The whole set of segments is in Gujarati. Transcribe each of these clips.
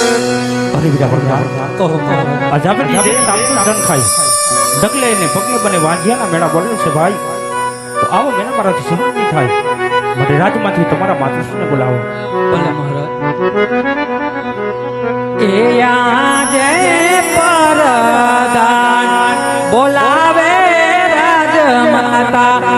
અરે બીજા બને વાંજિયાના મેળા બોલે છે ભાઈ આવો મેળા થાય માટે રાજમાંથી તમારા માતૃશ્રીને બોલાવો એ આજે પરદાન બોલાવે રાજમાતા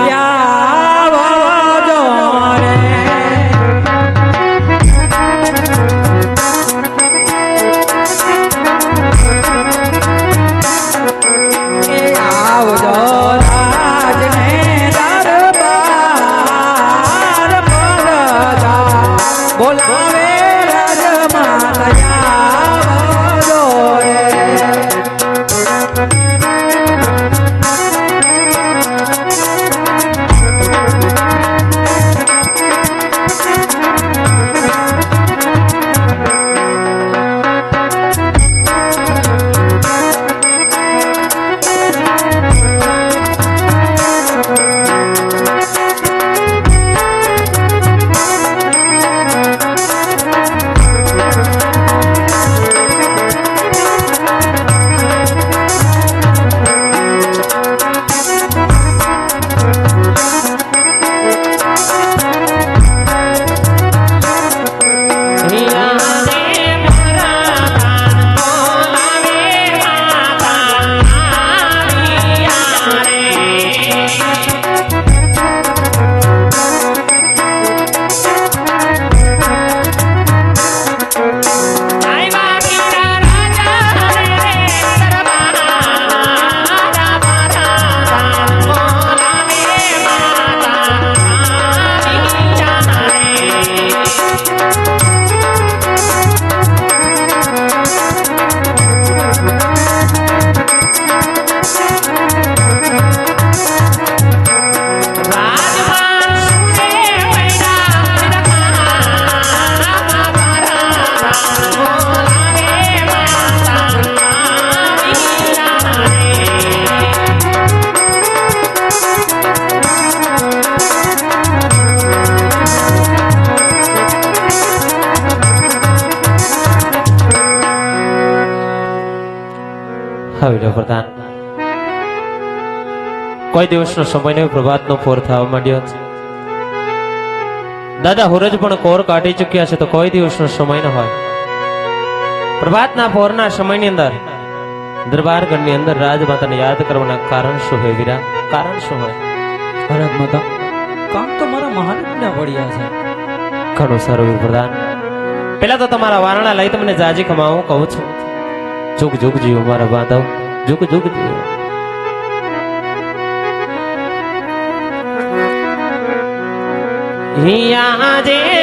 હવે પ્રધાન કોઈ દિવસનો સમય નહીં પ્રભાતનો પોર થવા માંડ્યો છે. દાદા હુરજ પણ કોર કાઢી ચૂક્યા છે તો કોઈ દિવસનો સમય ન હોય. પ્રભાતના પોરના સમયની અંદર દરબારગઢની અંદર રાજમાતાને યાદ કરવાના કારણ શું હોય વીરા? કારણ શું હોય? ભરત માતા કામ તો મારા મહારાજના વળ્યા છે. ઘણું સારું પ્રધાન. પેલા તો તમારા વારણા લઈ તમને જાજી કમાવું કહું છું. જુગ જુગ જીવ મારા બાંધવ જુગ જુગ જીવ. હિયા જે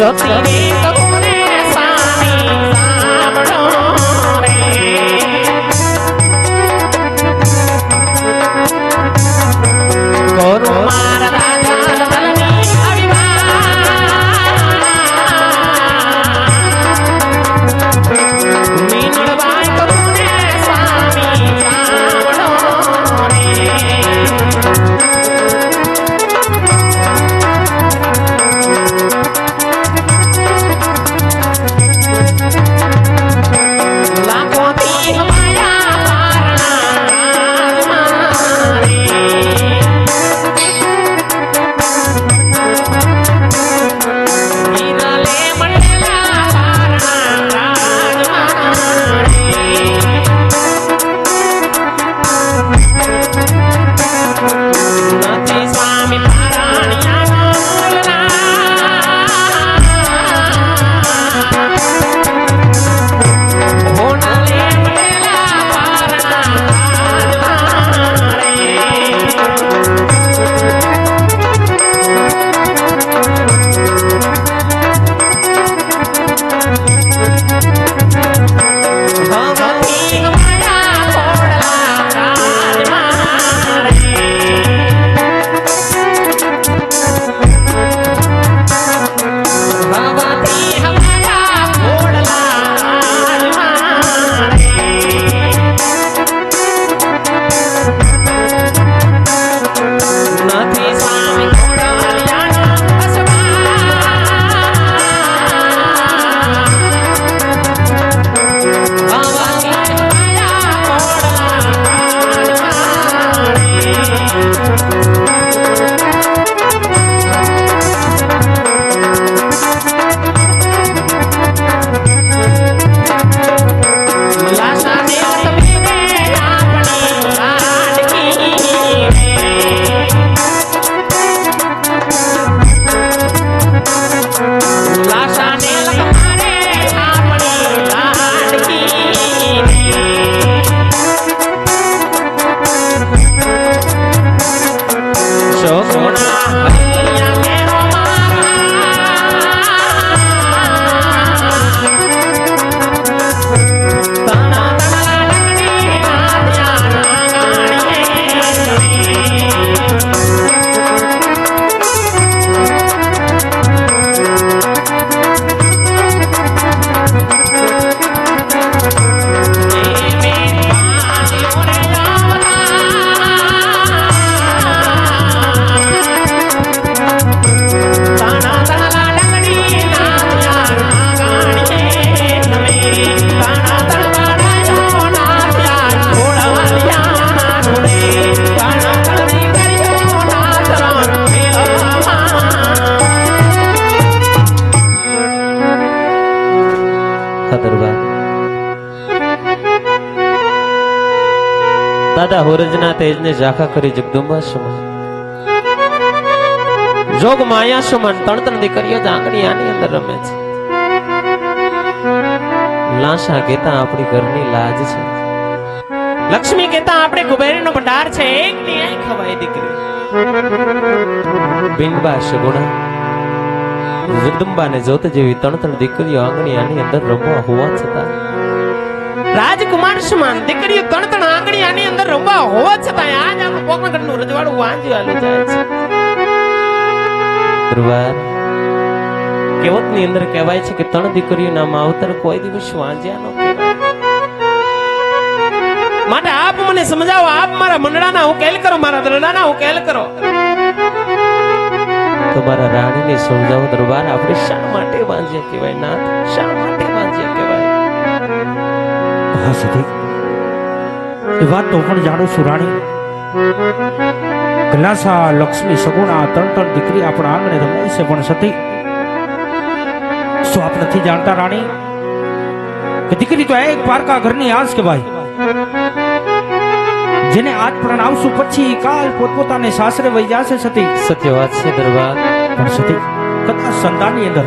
સતી ખતરબા દાદા હોરજના તેજને ઝાખા કરી જગદંબા સમાન. જોગ માયા સમાન, ત્રણ ત્રણ દીકરીઓ આંગણી આની અંદર રમે છે. લાશા કેતા આપણી ઘરની લાજ છે. લક્ષ્મી કેતા આપણે કુબેરનો ભંડાર છે, એક ની આંખ ખવાય દીકરી. બિંબા સગુણા જગદંબાને જોત જેવી ત્રણ ત્રણ દીકરીઓ આંગણી આની અંદર રમવા હોવા છતાં. રાજકુમાર સમાન દીકરીઓ ત્રણ ત્રણ આંગણી આની અંદર રમવા હોવા છતાં આજ આપણું પોકણગઢનું રજવાડું વાંજ્યું હાલું જાય છે. દરબાર કહેવતની અંદર કહેવાય છે કે ત્રણ દીકરીઓના માવતર કોઈ દિવસ વાંજ્યા ન માટે આપ મને સમજાવો આપ મારા મંડળાના હું કેલ કરો મારા દરડાના કેલ કરો. તમારા રાણીને સમજાવો દરબાર. આપણે શા માટે વાંજ્યા કહેવાય, નાથ? શા માટે વાંજ્યા કહેવાય? હા સતી એ વાત તો પણ જાણું છું, રાણી. ગ્લાસા, લક્ષ્મી, સગુણા, ત્રણ ત્રણ દીકરી આપણા આંગણે રમાય છે, પણ સતી શું આપ નથી જાણતા, રાણી? કે દીકરી તો એક પારકા ઘરની આસ કે ભાઈ જેને આજ પ્રણામશું પછી કાલ પોતપોતાને સાસરે વહી જશે સતી. સત્ય વાત છે દરબાર. પણ સતી કદાચ સંતાનની અંદર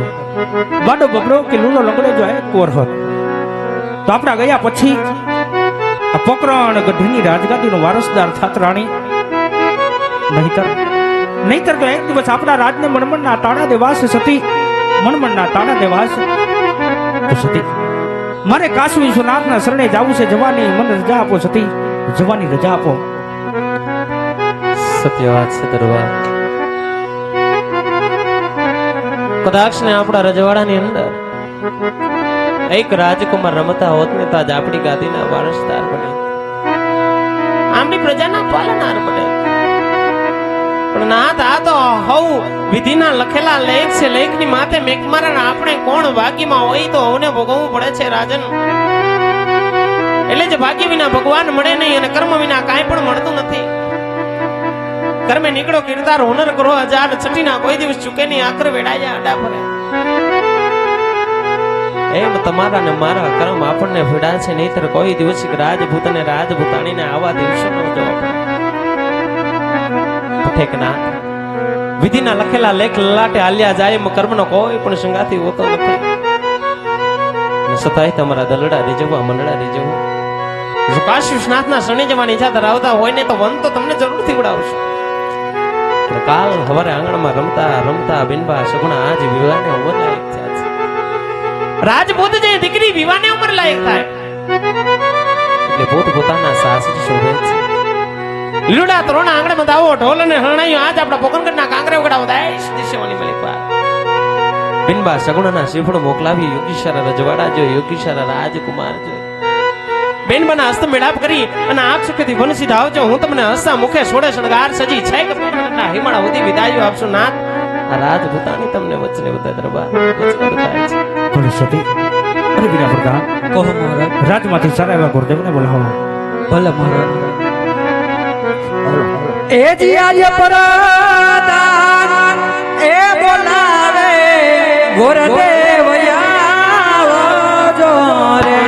બાડો બગડો કે લૂનો લંગડો જો હે કોર હોત. તો આપણા ગયા પછી આ પોકરણ ગઢની રાજગાદીનો વારસદાર થાત રાણી. નહીતર નહીતર તો એક દિવસ આપણા રાજને મણમણના તાણા દેવાસ સતી. મણમણના તાણા દેવાસ તો સતી મારે કાશ્મીર સુનાથના શરણે જવું છે જવાની મન રજા આપો સતી. જવાની રજા આપો. સત્ય છે દરબાર. કદાચ ને આપણા રજવાડાની અંદર એક રાજકુમાર રમતા હોત ને તો આજ આપણી ગાદીના વારસદાર બને. આમની પ્રજાના પાલનાર બને. પણ નાથ, આ તો હવ વિધિના લખેલા લેખ છે. લેખની માથે મેઘમારણ આપણે કોણ ભાગ્યમાં હોય તો હવને ભોગવવું પડે છે, રાજન. એટલે જે ભાગ્ય વિના ભગવાન મળે નહીં અને કર્મ વિના કાંઈ પણ મળતું નથી. કર્મે નીકળો કીર્તાર, હુનર કરો હજાર છઠ્ઠીના કોઈ દિવસ ચૂકે નહીં આખર વેડાયા, અડા ભરે. એમ તમારા ને મારા કર્મ આપણને ફેડા છે, નહીતર કોઈ દિવસ રાજભૂત અને રાજભૂતાણીને આવા દિવસો ન જોવા ઠેકના વિધિના લખેલા લેખ લલાટે હાલ્યા જાય એમ કર્મનો કોઈ પણ સંગાથી હોતો નથી. સતાય તમારા દલડા રીજવવા મંડળા રીઝવવા. જો કાશી સ્નાથના શનિ જવાની ઈચ્છા ધરાવતા હોય ને તો વન તો તમને જરૂરથી ઉડાવશું. કાલ હવારે આંગણમાં રમતા રમતા બિનબા સગુણા આજ વિવાહને ઉંમર લાયક થયા છે. રાજપૂત જે દીકરી વિવાહને ઉંમર લાયક થાય. એટલે પોત પોતાના સાસરી શોભે છે. લીલુડા ત્રણ આંગણમાં દાવો, ઢોલ અને હરણાયું આજ આપણા પોકરણગઢના કાંકરે ઉગડાવો દેશ દિશેવાની મલિકવાર. બિનબા સગુણાના શ્રીફળ મોકલાવી યોગીશારા રજવાડા જો યોગીશારા રાજકુમાર જો બેન બના હસ્ત મેળાપ કરી અને આપ સુખેથી વન સીધા આવજો હું તમને હસતા મુખે સોડે શણગાર સજી છે કે હિમાળા સુધી વિદાયો આપશું. નાથ રાજપૂતાની તમને વચને બધા દરબાર પણ ભલે સતી અરે બીરા પ્રધાન કહો મહારાજ. રાજમાંથી સારા એવા ગુરુદેવને બોલાવો. ભલે મહારાજ. એ જી આજે પરદાન એ બોલાવે ગોરદેવ જો રે.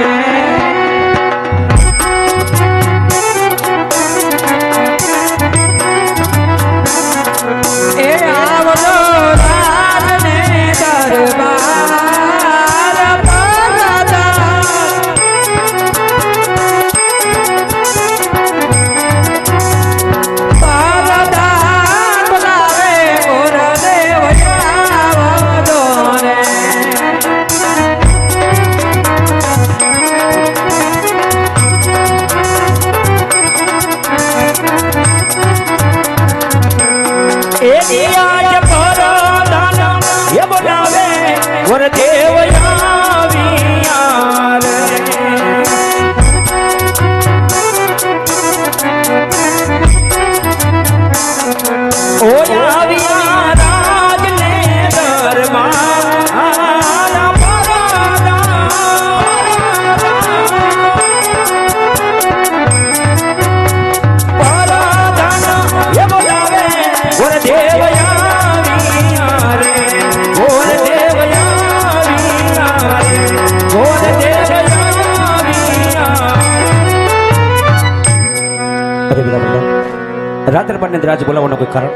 રાત્રપાળને રાજ બોલાવવાનું કોઈ કારણ?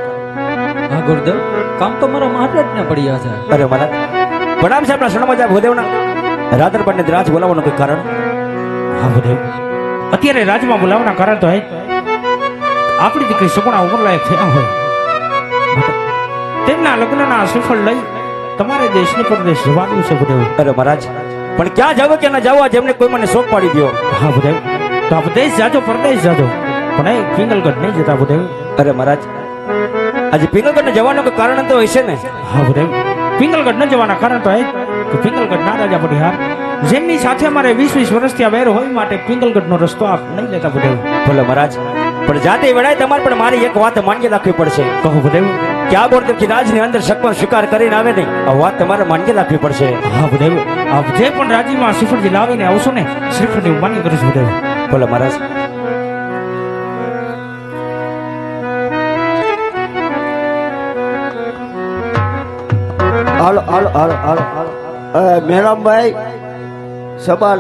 હા ગુરુદેવ કામ તો મારા મહારાજને પડ્યા છે. અરે મહારાજ પ્રણામ છે આપણા શરણમાં જાય ભૂદેવના. રાત્રપાળને રાજ બોલાવવાનું કોઈ કારણ? હા ભૂદેવ અત્યારે રાજમાં બોલાવવાના કારણ તો હે. આપણી દીકરી સગુણા ઉંમર લાયક થયા હોય. તેમના લગ્નના સફળ લઈ તમારે દેશને પરદેશ જવાનું છે ભૂદેવ અરે મહારાજ પણ ક્યાં જાવ કે ના જાવ જેમને કોઈ મને શોખ પાડી દો હા ભૂદેવ તો આપ દેશ જાજો પરદેશ જાજો. પણ એ પિંગલગઢ નહીં જતા ભૂદેવ અરે મહારાજ આજે પિંગલગઢ જવાનું કોઈ કારણ તો હશે ને? હા ભૂદેવ પિંગલગઢ ન જવાના કારણ તો એ કે પિંગલગઢ ના રાજા પડિહાર જેમની સાથે અમારે વીસ વીસ વર્ષથી આ વેર હોય માટે પિંગલગઢનો રસ્તો આપ નહીં લેતા ભૂદેવ ભલે મહારાજ પણ જાતે વેળાએ તમારે પણ મારી એક વાત માન્ય રાખવી પડશે. કહો ભૂદેવ કે આ બોર્ડ રાજની અંદર શકમાં સ્વીકાર કરીને આવે નહીં આ વાત તમારે માન્ય રાખવી પડશે. હા ભૂદેવ આપ જે પણ રાજીમાં શ્રીફળજી લાવીને આવશો ને શ્રીફળની હું માન્ય કરીશ ભૂદેવ ભલે મહારાજ હાલો હાલો હાલો હાલો મેરામભાઈ સબાલ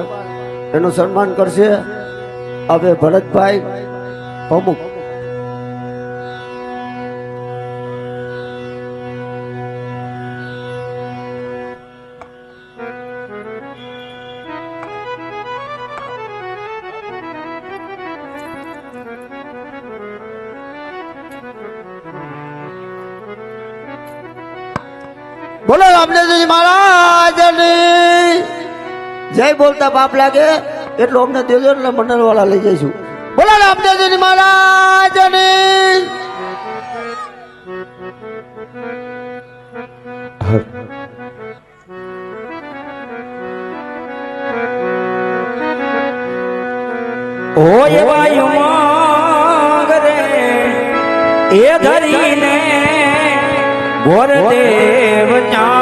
એનું સન્માન કરશે. હવે ભરતભાઈ પ્રમુખ. મહારાજની. જય બોલતા બાપ લાગે, એટલું અમને દેજો એટલે મંડળ વાળા લઈ જઈશું. બોલો રામદેવજી મહારાજની. ઓય વાયુ માંગ રે, એ ધરીને ગોરદેવ ચા